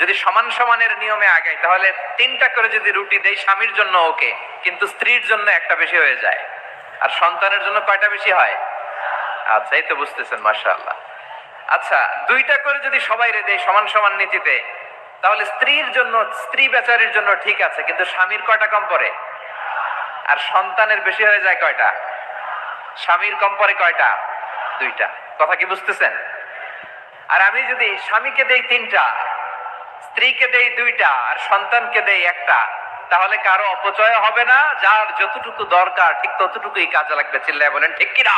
যদি সমান সমানের নিয়মে আগাই তাহলে তিনটা করে যদি রুটি দেই স্বামীর জন্য ওকে, কিন্তু স্ত্রীর জন্য একটা বেশি হয়ে যায়। আর সন্তানের জন্য কয়টা বেশি হয়? আচ্ছা এই তো বুঝতেছেন, মাশাআল্লাহ। আচ্ছা দুইটা করে যদি সবাই রে দেয় সমান সমান নীতিতে, তাহলে স্ত্রীর জন্য, স্ত্রী বেচারির জন্য ঠিক আছে, কিন্তু স্বামীর কয়টা কম পড়ে? আর সন্তানের বেশি হয়ে যায় কয়টা? স্বামীর কম পড়ে কয়টা? দুইটা। কথা কি বুঝতেছেন? আর আমি যদি স্বামীকে দেই তিনটা স্ত্রীকে দেই দুইটা আর সন্তানকে দেই একটা। তাহলে কারও অপচয় হবে না, যার যতটুকু দরকার, ঠিক ততটুকুই কাজে লাগবে, চিল্লায় বলেন, ঠিক কিনা?